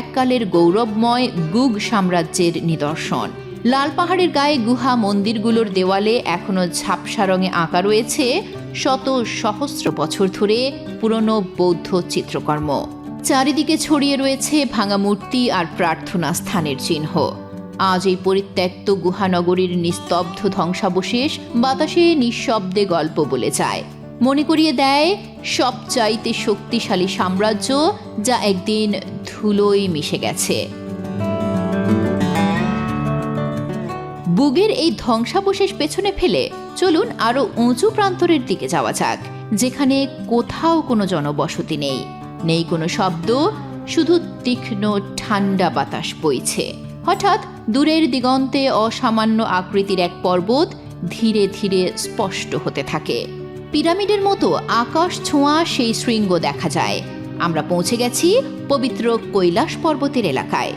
এককালের গৌরবময় গুগ সাম্রাজ্যের নিদর্শন। লাল পাহাড়ের গায়ে গুহা মন্দিরগুলোর দেওয়ালে এখনও ঝাপসা রঙে আঁকা রয়েছে শত সহস্র বছর ধরে পুরনো বৌদ্ধ চিত্রকর্ম। চারিদিকে ছড়িয়ে রয়েছে ভাঙা মূর্তি আর প্রার্থনা স্থানের চিহ্ন। আজ এই পরিত্যক্ত গুহানগরীর নিস্তব্ধ ধ্বংসাবশেষ বাতাসে নিঃশব্দে গল্প বলে যায়। মনে করিয়ে দেয়, সবচাইতে শক্তিশালী সাম্রাজ্য যা একদিন ধুলোয় মিশে গেছে। বুগের এই ধ্বংসাবশেষ পেছনে ফেলে চলুন আরও উঁচু প্রান্তরের দিকে যাওয়া যাক, যেখানে কোথাও কোনো জনবসতি নেই। নেই কোনো শব্দ, শুধু তীক্ষ্ণ ঠান্ডা বাতাস বইছে। হঠাৎ দূরের দিগন্তে অসামান্য আকৃতির এক পর্বত ধীরে ধীরে স্পষ্ট হতে থাকে। পিরামিডের মতো আকাশ ছোঁয়া সেই শৃঙ্গ দেখা যায়। আমরা পৌঁছে গেছি পবিত্র কৈলাস পর্বতের এলাকায়।